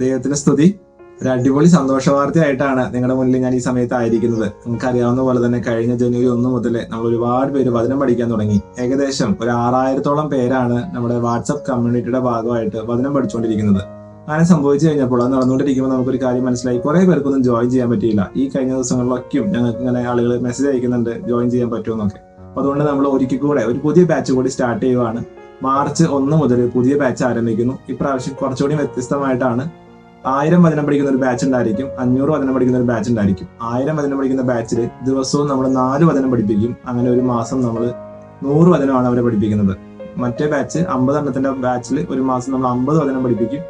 ദൈവത്തിന് സ്തുതി. ഒരു അടിപൊളി സന്തോഷ വാർത്തയായിട്ടാണ് നിങ്ങളുടെ മുന്നിൽ ഞാൻ ഈ സമയത്ത് ആയിരിക്കുന്നത് നിങ്ങൾക്ക് അറിയാവുന്ന പോലെ തന്നെ കഴിഞ്ഞ ജനുവരി ഒന്ന് മുതൽ നമ്മൾ ഒരുപാട് പേര് വചനം പഠിക്കാൻ തുടങ്ങി. ഏകദേശം ഒരു ആറായിരത്തോളം പേരാണ് നമ്മുടെ വാട്സപ്പ് കമ്മ്യൂണിറ്റിയുടെ ഭാഗമായിട്ട് വചനം പഠിച്ചുകൊണ്ടിരിക്കുന്നത്. അങ്ങനെ സംഭവിച്ചു കഴിഞ്ഞപ്പോൾ അത് നടന്നുകൊണ്ടിരിക്കുമ്പോൾ നമുക്കൊരു കാര്യം മനസ്സിലായി. കുറെ പേർക്കൊന്നും ജോയിൻ ചെയ്യാൻ പറ്റിയില്ല. ഈ കഴിഞ്ഞ ദിവസങ്ങളിലൊക്കെയും ഞങ്ങൾക്ക് ഇങ്ങനെ ആളുകൾ മെസ്സേജ് അയക്കുന്നുണ്ട് ജോയിൻ ചെയ്യാൻ പറ്റുമെന്നൊക്കെ. അതുകൊണ്ട് നമ്മൾ ഒരിക്കൽ കൂടെ ഒരു പുതിയ ബാച്ച് കൂടി സ്റ്റാർട്ട് ചെയ്യുവാണ്. മാർച്ച് ഒന്ന് മുതൽ പുതിയ ബാച്ച് ആരംഭിക്കുന്നു. ഇപ്രാവശ്യം കുറച്ചുകൂടി വ്യത്യസ്തമായിട്ടാണ് ആയിരം വചനം പഠിക്കുന്ന ഒരു ബാച്ച് ഉണ്ടായിരിക്കും അഞ്ഞൂറ് വചനം പഠിക്കുന്ന ഒരു ബാച്ച് ഉണ്ടായിരിക്കും. ആയിരം വചനം പഠിക്കുന്ന ബാച്ചിൽ ദിവസവും നമ്മൾ നാല് വചനം പഠിപ്പിക്കും. അങ്ങനെ ഒരു മാസം നമ്മൾ നൂറ് വചനമാണ് അവരെ പഠിപ്പിക്കുന്നത്. മറ്റേ ബാച്ച് അമ്പത് എണ്ണത്തിന്റെ ബാച്ചിൽ ഒരു മാസം നമ്മൾ അമ്പത് വചനം പഠിപ്പിക്കും.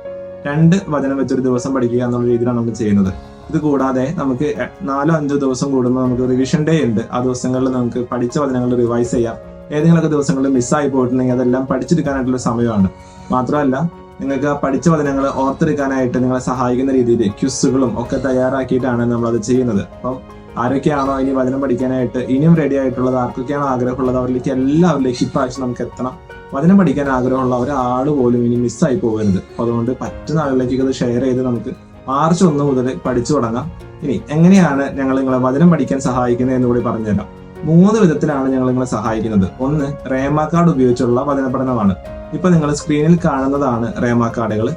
രണ്ട് വചനം വെച്ചൊരു ദിവസം പഠിക്കുക എന്നുള്ള രീതിയിലാണ് നമ്മൾ ചെയ്യുന്നത്. ഇത് കൂടാതെ നമുക്ക് നാലോ അഞ്ചോ ദിവസം കൂടുമ്പോൾ നമുക്ക് റിവിഷൻ ഡേ ഉണ്ട്. ആ ദിവസങ്ങളിൽ നമുക്ക് പഠിച്ച വചനങ്ങൾ റിവൈസ് ചെയ്യാം. ഏതെങ്കിലുമൊക്കെ ദിവസങ്ങളിൽ മിസ്സായി പോയിട്ടുണ്ടെങ്കിൽ അതെല്ലാം പഠിച്ചെടുക്കാനായിട്ടുള്ള സമയമാണ്. മാത്രമല്ല നിങ്ങൾക്ക് പഠിച്ച വചനങ്ങൾ ഓർത്തെടുക്കാനായിട്ട് നിങ്ങളെ സഹായിക്കുന്ന രീതിയിൽ ക്യുസുകളും ഒക്കെ തയ്യാറാക്കിയിട്ടാണ് നമ്മൾ അത് ചെയ്യുന്നത്. അപ്പം ആരൊക്കെയാണോ ഇനി വചനം പഠിക്കാനായിട്ട് ഇനിയും റെഡി ആയിട്ടുള്ളത് ആർക്കൊക്കെയാണോ ആഗ്രഹമുള്ളത് അവരിലേക്ക് എല്ലാവരിലേക്ക് ഇപ്രാവശ്യം നമുക്ക് എത്തണം. വചനം പഠിക്കാൻ ആഗ്രഹമുള്ള ഒരാൾ പോലും ഇനി മിസ്സായി പോകരുത്. അപ്പൊ അതുകൊണ്ട് പറ്റുന്ന ആളുകളിലേക്ക് ഇത് ഷെയർ ചെയ്ത് നമുക്ക് മാർച്ച് ഒന്ന് മുതൽ പഠിച്ചു തുടങ്ങാം. ഇനി എങ്ങനെയാണ് ഞങ്ങൾ നിങ്ങളെ വചനം പഠിക്കാൻ സഹായിക്കുന്നത് എന്ന് കൂടി പറഞ്ഞുതരാം മൂന്ന് വിധത്തിലാണ് ഞങ്ങൾ നിങ്ങളെ സഹായിക്കുന്നത്. ഒന്ന് റേമ കാർഡ് ഉപയോഗിച്ചുള്ള വചന പഠനമാണ് ഇപ്പൊ നിങ്ങൾ സ്ക്രീനിൽ കാണുന്നതാണ് റേമ കാർഡുകൾ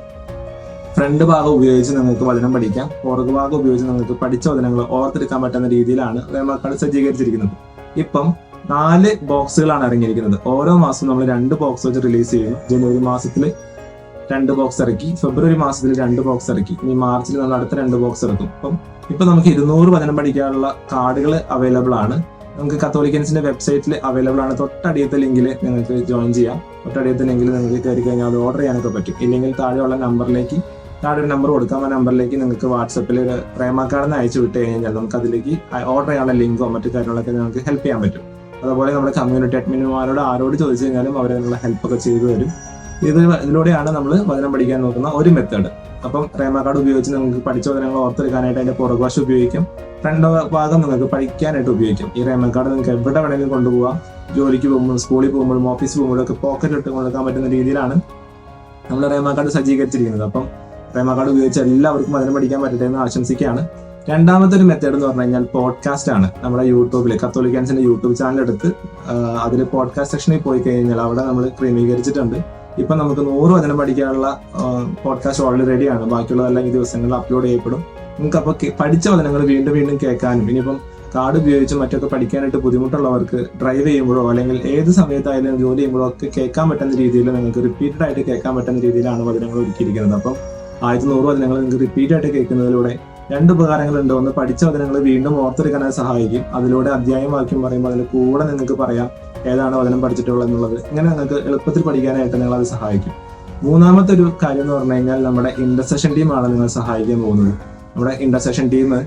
ഫ്രണ്ട് ഭാഗം ഉപയോഗിച്ച് നിങ്ങൾക്ക് വചനം പഠിക്കാം. പുറകു ഭാഗം ഉപയോഗിച്ച് നിങ്ങൾക്ക് പഠിച്ച വചനങ്ങൾ ഓർത്തെടുക്കാൻ പറ്റുന്ന രീതിയിലാണ് റേമ കാർഡ് സജ്ജീകരിച്ചിരിക്കുന്നത്. ഇപ്പം നാല് ബോക്സുകളാണ് ഇറങ്ങിയിരിക്കുന്നത്. ഓരോ മാസം നമ്മൾ രണ്ട് ബോക്സ് വെച്ച് റിലീസ് ചെയ്യുന്നു. ജനുവരി മാസത്തിൽ രണ്ട് ബോക്സ് ഇറക്കി. ഫെബ്രുവരി മാസത്തിൽ രണ്ട് ബോക്സ് ഇറക്കി. ഇനി മാർച്ചിൽ നമ്മൾ അടുത്ത രണ്ട് ബോക്സ് ഇറക്കും. അപ്പം ഇപ്പൊ നമുക്ക് ഇരുന്നൂറ് വചനം പഠിക്കാനുള്ള കാർഡുകൾ അവൈലബിൾ ആണ്. നമുക്ക് കത്തോലിക്കൻസിന്റെ വെബ്സൈറ്റിൽ അവൈലബിൾ ആണ്. തൊട്ടടിയത്തെ ലിങ്കിൽ നിങ്ങൾക്ക് ജോയിൻ ചെയ്യാം. തൊട്ടടിയത്തെ ലിങ്കിൽ നിങ്ങൾക്ക് കയറി കഴിഞ്ഞാൽ അത് ഓർഡർ ചെയ്യാനൊക്കെ പറ്റും. ഇല്ലെങ്കിൽ താഴെയുള്ള നമ്പറിലേക്ക് താഴെ ഒരു നമ്പർ കൊടുക്കാം. ആ നമ്പറിലേക്ക് നിങ്ങൾക്ക് വാട്സപ്പിൽ ഒരു പ്രേമാക്കാർന്ന് അയച്ചു വിട്ട് കഴിഞ്ഞാൽ നമുക്ക് അതിലേക്ക് ഓർഡർ ചെയ്യാനുള്ള ലിങ്കോ മറ്റു കാര്യങ്ങളൊക്കെ നിങ്ങൾക്ക് ഹെൽപ്പ് ചെയ്യാൻ പറ്റും. അതുപോലെ നമ്മുടെ കമ്മ്യൂണിറ്റി അഡ്മിന്മാരോട് ആരോട് ചോദിച്ചു കഴിഞ്ഞാലും അവർ അതിനുള്ള ഹെൽപ്പ് ഒക്കെ ചെയ്തു തരും. ഇത് ഇതിലൂടെയാണ് നമ്മൾ വചനം പഠിക്കാൻ നോക്കുന്ന ഒരു മെത്തേഡ് അപ്പം പ്രേമ കാർഡ് ഉപയോഗിച്ച് നിങ്ങൾക്ക് പഠിച്ച വിവരങ്ങൾ ഓർത്തെടുക്കാനായിട്ട് അതിന്റെ പുറകുവശം ഉപയോഗിക്കും. ഫ്രണ്ട് ഭാഗം നിങ്ങൾക്ക് പഠിക്കാനായിട്ട് ഉപയോഗിക്കും. ഈ റേമ കാർഡ് നിങ്ങൾക്ക് എവിടെ വേണമെങ്കിലും കൊണ്ടുപോകാം ജോലിക്ക് പോകുമ്പോൾ സ്കൂളിൽ പോകുമ്പോഴും ഓഫീസിൽ പോകുമ്പോഴും ഒക്കെ പോക്കറ്റ് ഇട്ട് കൊടുക്കാൻ പറ്റുന്ന രീതിയിലാണ് നമ്മൾ റേമ കാർഡ് സജ്ജീകരിച്ചിരിക്കുന്നത്. അപ്പം റേമ കാർഡ് ഉപയോഗിച്ച് എല്ലാവർക്കും അതിന് പഠിക്കാൻ പറ്റട്ടെ എന്ന് ആശംസിക്കുകയാണ്. രണ്ടാമത്തെ ഒരു മെത്തേഡ് എന്ന് പറഞ്ഞു കഴിഞ്ഞാൽ പോഡ്കാസ്റ്റ് ആണ്. നമ്മുടെ യൂട്യൂബിൽ കത്തോലിക്കാൻസിന്റെ യൂട്യൂബ് ചാനൽ എടുത്ത് അതിൽ പോഡ്കാസ്റ്റ് സെക്ഷനിൽ പോയി കഴിഞ്ഞാൽ അവിടെ നമ്മൾ ക്രമീകരിച്ചിട്ടുണ്ട്. ഇപ്പൊ നമുക്ക് നൂറ് വചനം പഠിക്കാനുള്ള പോഡ്കാസ്റ്റ് ഓൾറെഡി റെഡിയാണ് ബാക്കിയുള്ളതെല്ലാം ഈ ദിവസങ്ങളിൽ അപ്ലോഡ് ചെയ്യപ്പെടും. നിങ്ങൾക്ക് അപ്പോൾ പഠിച്ച വചനങ്ങൾ വീണ്ടും വീണ്ടും കേൾക്കാനും ഇനിയിപ്പം കാർഡ് ഉപയോഗിച്ച് മറ്റൊക്കെ പഠിക്കാനായിട്ട് ബുദ്ധിമുട്ടുള്ളവർക്ക് ഡ്രൈവ് ചെയ്യുമ്പോഴോ അല്ലെങ്കിൽ ഏത് സമയത്തായാലും ജോലി ചെയ്യുമ്പോഴോ ഒക്കെ കേൾക്കാൻ പറ്റുന്ന രീതിയിൽ നിങ്ങൾക്ക് റിപ്പീറ്റഡ് ആയിട്ട് കേൾക്കാൻ പറ്റുന്ന രീതിയിലാണ് വചനങ്ങൾ ഒരുക്കിയിരിക്കുന്നത്. അപ്പം ആയിരത്തി നൂറ് വചനങ്ങൾ നിങ്ങൾക്ക് റിപ്പീറ്റ് ആയിട്ട് കേൾക്കുന്നതിലൂടെ രണ്ട് ഉപകാരങ്ങളുണ്ട്. ഒന്ന് പഠിച്ച വചനങ്ങൾ വീണ്ടും ഓർത്തെടുക്കാനായി സഹായിക്കും. അതിലൂടെ അധ്യായം വാക്യം പറയുമ്പോൾ അതിൽ കൂടെ നിങ്ങൾക്ക് പറയാം. ഏതാണ് വചനം പഠിച്ചിട്ടുള്ളത് എന്നുള്ളത്. ഇങ്ങനെ നിങ്ങൾക്ക് എളുപ്പത്തിൽ പഠിക്കാനായിട്ട് നിങ്ങൾ അത് സഹായിക്കും. മൂന്നാമത്തെ ഒരു കാര്യം എന്ന് പറഞ്ഞു കഴിഞ്ഞാൽ നമ്മുടെ ഇന്റർസെഷൻ ടീമാണ് നിങ്ങൾ സഹായിക്കാൻ പോകുന്നത്. നമ്മുടെ intercession team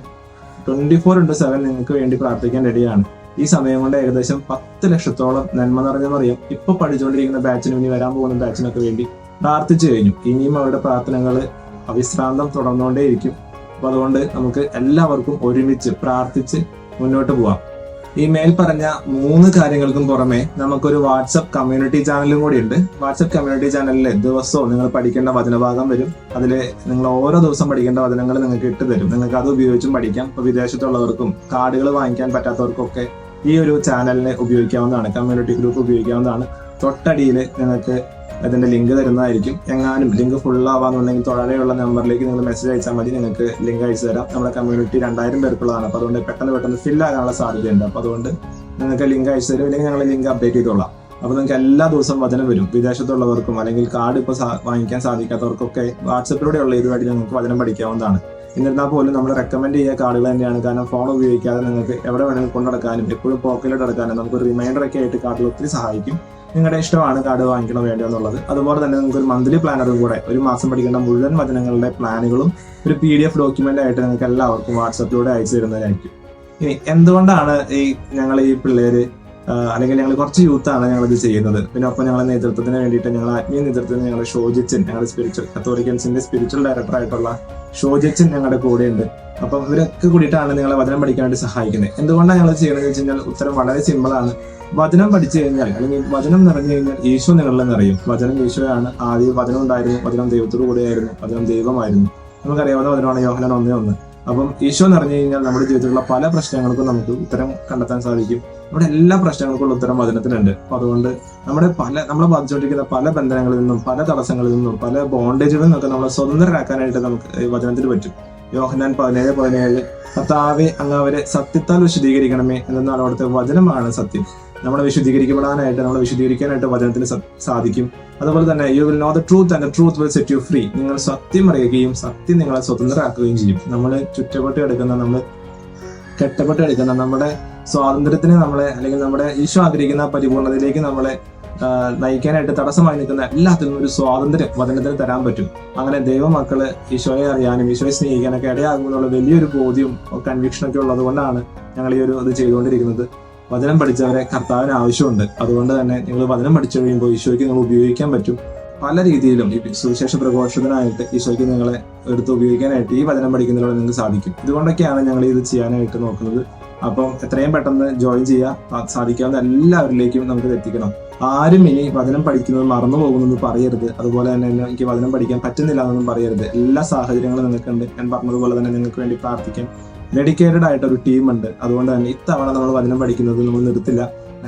twenty four into seven നിങ്ങൾക്ക് വേണ്ടി പ്രാർത്ഥിക്കാൻ റെഡിയാണ് ഈ സമയം കൊണ്ട് ഏകദേശം പത്ത് ലക്ഷത്തോളം നന്മ നിറഞ്ഞ മറിയം ഇപ്പൊ പഠിച്ചുകൊണ്ടിരിക്കുന്ന ബാച്ചിനും ഇനി വരാൻ പോകുന്ന ബാച്ചിനൊക്കെ വേണ്ടി പ്രാർത്ഥിച്ചു കഴിഞ്ഞു. ഇനിയും അവരുടെ പ്രാർത്ഥനകൾ അവിശ്രാന്തം തുടർന്നുകൊണ്ടേയിരിക്കും. അപ്പൊ അതുകൊണ്ട് നമുക്ക് എല്ലാവർക്കും ഒരുമിച്ച് പ്രാർത്ഥിച്ച് മുന്നോട്ട് പോവാം. ഈ മേൽ പറഞ്ഞ മൂന്ന് കാര്യങ്ങൾക്കും പുറമെ നമുക്കൊരു വാട്സപ്പ് കമ്മ്യൂണിറ്റി ചാനലും കൂടി ഉണ്ട്. വാട്സപ്പ് കമ്മ്യൂണിറ്റി ചാനലിൽ ദിവസവും നിങ്ങൾ പഠിക്കേണ്ട വചനഭാഗം വരും. അതിൽ നിങ്ങൾ ഓരോ ദിവസം പഠിക്കേണ്ട വചനങ്ങൾ നിങ്ങൾക്ക് ഇട്ട് തരും. നിങ്ങൾക്ക് അത് ഉപയോഗിച്ചും പഠിക്കാം. ഇപ്പൊ വിദേശത്തുള്ളവർക്കും കാർഡുകൾ വാങ്ങിക്കാൻ പറ്റാത്തവർക്കൊക്കെ ഈ ഒരു ചാനലിനെ ഉപയോഗിക്കാവുന്നതാണ്. കമ്മ്യൂണിറ്റി ഗ്രൂപ്പ് ഉപയോഗിക്കാവുന്നതാണ്. തൊട്ടടിയിൽ നിങ്ങൾക്ക് അതിന്റെ ലിങ്ക് തരുന്നതായിരിക്കും. എങ്ങാനും ലിങ്ക് ഫുൾ ആവാന്നുണ്ടെങ്കിൽ താഴെയുള്ള നമ്പറിലേക്ക് നിങ്ങൾ മെസ്സേജ് അയച്ചാൽ മതി. നിങ്ങൾക്ക് ലിങ്ക് അയച്ചു തരാം. നമ്മുടെ കമ്മ്യൂണിറ്റി രണ്ടായിരം പേർക്കുള്ളതാണ്. അപ്പൊ അതുകൊണ്ട് പെട്ടെന്ന് പെട്ടെന്ന് ഫിൽ ആകാനുള്ള സാധ്യതയുണ്ട്. അപ്പൊ അതുകൊണ്ട് നിങ്ങൾക്ക് ലിങ്ക് അയച്ചു തരും. അല്ലെങ്കിൽ ഞങ്ങൾ ലിങ്ക് അപ്ഡേറ്റ് ചെയ്തോളാം. അപ്പൊ നിങ്ങൾക്ക് എല്ലാ ദിവസവും വചനം വരും. വിദേശത്തുള്ളവർക്കും അല്ലെങ്കിൽ കാർഡ് ഇപ്പോൾ വാങ്ങിക്കാൻ സാധിക്കാത്തവർക്കൊക്കെ വാട്സപ്പിലൂടെയുള്ള ഇതുമായിട്ട് നിങ്ങൾക്ക് വചനം പഠിക്കാവുന്നതാണ്. എന്നിരുന്നാൽ പോലും നമ്മൾ റെക്കമെൻഡ് ചെയ്യുന്ന കാർഡുകൾ തന്നെയാണ്. കാരണം ഫോൺ ഉപയോഗിക്കാതെ നിങ്ങൾക്ക് എവിടെ വേണമെങ്കിലും കൊണ്ടുനടക്കാനും എപ്പോഴും പോക്കറ്റിലോട്ട് എടുക്കാനും നമുക്ക് ഒരു റിമൈൻഡർ ഒക്കെ ആയിട്ട് കാർഡുകൾ ഒത്തിരി സഹായിക്കും. നിങ്ങളുടെ ഇഷ്ടമാണ് കാർഡ് വാങ്ങിക്കണോ വേണ്ടോ എന്നുള്ളത്. അതുപോലെ തന്നെ നിങ്ങൾക്ക് ഒരു മന്ത്ലി പ്ലാനറും കൂടെ ഒരു മാസം പഠിക്കേണ്ട മുഴുവൻ വചനങ്ങളുടെ പ്ലാനുകളും ഒരു പി ഡി എഫ് ഡോക്യുമെന്റ് ആയിട്ട് നിങ്ങൾക്ക് എല്ലാവർക്കും വാട്സപ്പിലൂടെ അയച്ചു തരുന്നതായിരിക്കും. ഇനി എന്തുകൊണ്ടാണ് ഈ ഞങ്ങൾ ഈ പിള്ളേര് അല്ലെങ്കിൽ ഞങ്ങൾ കുറച്ച് യൂത്താണ് ഞങ്ങൾ ഇത് ചെയ്യുന്നത്. പിന്നെ ഒപ്പം ഞങ്ങളുടെ നേതൃത്വത്തിന് വേണ്ടിയിട്ട് ഞങ്ങൾ ആത്മീയ നേതൃത്വത്തിന് ഞങ്ങൾ ഷോജിച്ചൻ ഞങ്ങളുടെ സ്പിരിച്വൽ കത്തോലിക്കൻസിന്റെ സ്പിരിച്വൽ ഡയറക്ടർ ആയിട്ടുള്ള ഷോജിച്ചൻ ഞങ്ങളുടെ ഉണ്ട് അപ്പം ഇവരൊക്കെ കൂടിയിട്ടാണ് നിങ്ങളെ വചനം പഠിക്കാനായിട്ട് സഹായിക്കുന്നത്. എന്തുകൊണ്ടാണ് ഞങ്ങൾ ചെയ്യുന്നത് വെച്ച് കഴിഞ്ഞാൽ ഉത്തരം വളരെ സിമ്പിൾ ആണ്. വചനം പഠിച്ചു കഴിഞ്ഞാൽ അല്ലെങ്കിൽ വചനം നിറഞ്ഞു കഴിഞ്ഞാൽ ഈശോ നിങ്ങളിൽ നിറയും. വചനം ഈശോയാണ് ആദ്യം വചനം ഉണ്ടായിരുന്നു വചനം ദൈവത്തോടു കൂടെയായിരുന്നു വചനം ദൈവമായിരുന്നു. നമുക്കറിയാവുന്ന വചനമാണ് യോഹനൻ ഒന്നേ ഒന്ന്. അപ്പം ഈശോ എന്ന് പറഞ്ഞു കഴിഞ്ഞാൽ നമ്മുടെ ജീവിതത്തിലുള്ള പല പ്രശ്നങ്ങൾക്കും നമുക്ക് ഉത്തരം കണ്ടെത്താൻ സാധിക്കും. നമ്മുടെ എല്ലാ പ്രശ്നങ്ങൾക്കുള്ള ഉത്തരം വചനത്തിലുണ്ട് അപ്പൊ അതുകൊണ്ട് നമ്മുടെ പല നമ്മളെ ബാധിച്ചുകൊണ്ടിരിക്കുന്ന പല ബന്ധനങ്ങളിൽ നിന്നും പല തടസ്സങ്ങളിൽ നിന്നും പല ബോണ്ടേജുകളിൽ നിന്നൊക്കെ നമ്മളെ സ്വതന്ത്രരാക്കാനായിട്ട് നമുക്ക് വചനത്തിൽ പറ്റും. യോഹനാൻ പതിനേഴ് പതിനേഴ് കർത്താവെ അങ്ങ് അവരെ സത്യത്താൽ വിശദീകരിക്കണമേ എന്നാൽ അവിടുത്തെ വചനമാണ് സത്യം. നമ്മളെ വിശുദ്ധീകരിക്കപ്പെടാനായിട്ട് നമ്മളെ വിശുദ്ധീകരിക്കാനായിട്ട് വചനത്തിന് സാധിക്കും. അതുപോലെ തന്നെ you will know the truth and truth will set you free നിങ്ങൾ സത്യം അറിയുകയും സത്യം നിങ്ങളെ സ്വതന്ത്രരാക്കുകയും ചെയ്യും. നമ്മൾ ചുറ്റപ്പെട്ട് കിടക്കുന്ന നമ്മൾ കെട്ടപ്പെട്ട് കിടക്കുന്ന നമ്മുടെ സ്വാതന്ത്ര്യത്തിന് നമ്മളെ അല്ലെങ്കിൽ നമ്മുടെ ഈശോ ആഗ്രഹിക്കുന്ന പരിപൂർണതയിലേക്ക് നമ്മളെ നയിക്കാനായിട്ട് തടസ്സമായി നിൽക്കുന്ന എല്ലാത്തിനും ഒരു സ്വാതന്ത്ര്യം വചനത്തിന് തരാൻ പറ്റും. അങ്ങനെ ദൈവമക്കൾ ഈശോയെ അറിയാനും ഈശോയെ സ്നേഹിക്കാനൊക്കെ ഇടയാകുമെന്നുള്ള വലിയൊരു ബോധ്യവും കൺവിക്ഷനൊക്കെ ഉള്ളത് കൊണ്ടാണ് ഞങ്ങൾ ഈ ഒരു ഇത് ചെയ്തുകൊണ്ടിരിക്കുന്നത്. വചനം പഠിച്ചവരെ കർത്താവിന് ആവശ്യമുണ്ട്. അതുകൊണ്ട് തന്നെ നിങ്ങൾ വചനം പഠിച്ചു കഴിയുമ്പോൾ ഈശോയ്ക്ക് നിങ്ങൾ ഉപയോഗിക്കാൻ പറ്റും. പല രീതിയിലും ഈ സുവിശേഷ പ്രഘോഷത്തിനായിട്ട് ഈശോയ്ക്ക് നിങ്ങളെ എടുത്ത് ഉപയോഗിക്കാനായിട്ട് ഈ വചനം പഠിക്കുന്നതിലൂടെ നിങ്ങൾക്ക് സാധിക്കും. ഇതുകൊണ്ടൊക്കെയാണ് ഞങ്ങൾ ഇത് ചെയ്യാനായിട്ട് നോക്കുന്നത്. അപ്പം എത്രയും പെട്ടെന്ന് ജോയിൻ ചെയ്യാൻ സാ- സാധിക്കാവുന്ന എല്ലാവരിലേക്കും നമുക്ക് എത്തിക്കണം. ആരും ഇനി വചനം പഠിക്കുന്നത് മറന്നു പോകുമെന്ന് പറയരുത്. അതുപോലെ തന്നെ എനിക്ക് വചനം പഠിക്കാൻ പറ്റുന്നില്ല എന്നൊന്നും പറയരുത്. എല്ലാ സാഹചര്യങ്ങളും നിങ്ങൾക്കുണ്ട്. ഞാൻ പറഞ്ഞതുപോലെ തന്നെ നിങ്ങൾക്ക് വേണ്ടി പ്രാർത്ഥിക്കാൻ ഡെഡിക്കേറ്റഡ് ആയിട്ട് ഒരു ടീമുണ്ട് അതുകൊണ്ട് തന്നെ ഇത്തവണ നമ്മൾ വചനം പഠിക്കുന്നത് നമ്മൾ നിർത്തില്ല.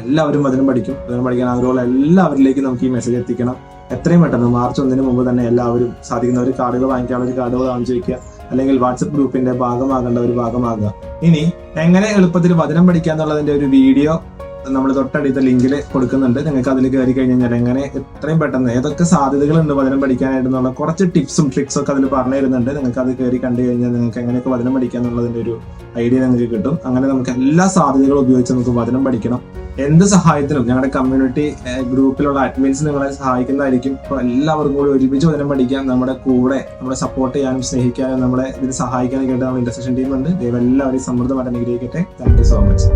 എല്ലാവരും വചനം പഠിക്കും. വചനം പഠിക്കാൻ ആഗ്രഹമുള്ള എല്ലാവരിലേക്കും നമുക്ക് ഈ മെസ്സേജ് എത്തിക്കണം. എത്രയും പെട്ടെന്ന് മാർച്ച് ഒന്നിന് മുമ്പ് തന്നെ എല്ലാവരും സാധിക്കുന്നവർ കാർഡുകൾ വാങ്ങിക്കാനുള്ള ഒരു കാർഡുകൾ വാങ്ങിച്ചു അല്ലെങ്കിൽ വാട്സപ്പ് ഗ്രൂപ്പിന്റെ ഭാഗമാകേണ്ട ഒരു ഭാഗമാകുക. ഇനി എങ്ങനെ എളുപ്പത്തിൽ വചനം പഠിക്കുക എന്നുള്ളതിന്റെ ഒരു വീഡിയോ നമ്മൾ തൊട്ടടുത്ത ലിങ്കിൽ കൊടുക്കുന്നുണ്ട്. നിങ്ങൾക്ക് അതിൽ കയറി കഴിഞ്ഞാൽ എങ്ങനെ എത്രയും പെട്ടെന്ന് ഏതൊക്കെ സാധ്യതകളുണ്ട് വചനം പഠിക്കാനായിട്ടുള്ള കുറച്ച് ടിപ്സും ട്രിക്സും ഒക്കെ അതിൽ പറഞ്ഞു തരുന്നുണ്ട് നിങ്ങൾക്ക് അത് കയറി കണ്ടു കഴിഞ്ഞാൽ നിങ്ങൾക്ക് എങ്ങനെയൊക്കെ വചനം പഠിക്കുക എന്നുള്ളതിന്റെ ഒരു ഐഡിയ നിങ്ങൾക്ക് കിട്ടും. അങ്ങനെ നമുക്ക് എല്ലാ സാധ്യതകളും ഉപയോഗിച്ച് നമുക്ക് വചനം പഠിക്കണം. എന്ത് സഹായത്തിനും ഞങ്ങളുടെ കമ്മ്യൂണിറ്റി ഗ്രൂപ്പിലുള്ള അഡ്മിൻസ് നിങ്ങളെ സഹായിക്കുന്നതായിരിക്കും. ഇപ്പോൾ എല്ലാവർക്കും കൂടി ഒരുമിച്ച് വചനം പഠിക്കാൻ നമ്മുടെ കൂടെ നമ്മളെ സപ്പോർട്ട് ചെയ്യാനും സ്നേഹിക്കാനും നമ്മളെ ഇതിന് സഹായിക്കാനൊക്കെ ആയിട്ട് നമ്മുടെ ഇൻഡസ്ട്രേഷൻ ടീമുണ്ട് ദൈവം എല്ലാവരെയും സമൃദ്ധമായിട്ട് അനുഗ്രഹിക്കട്ടെ. Thank you so much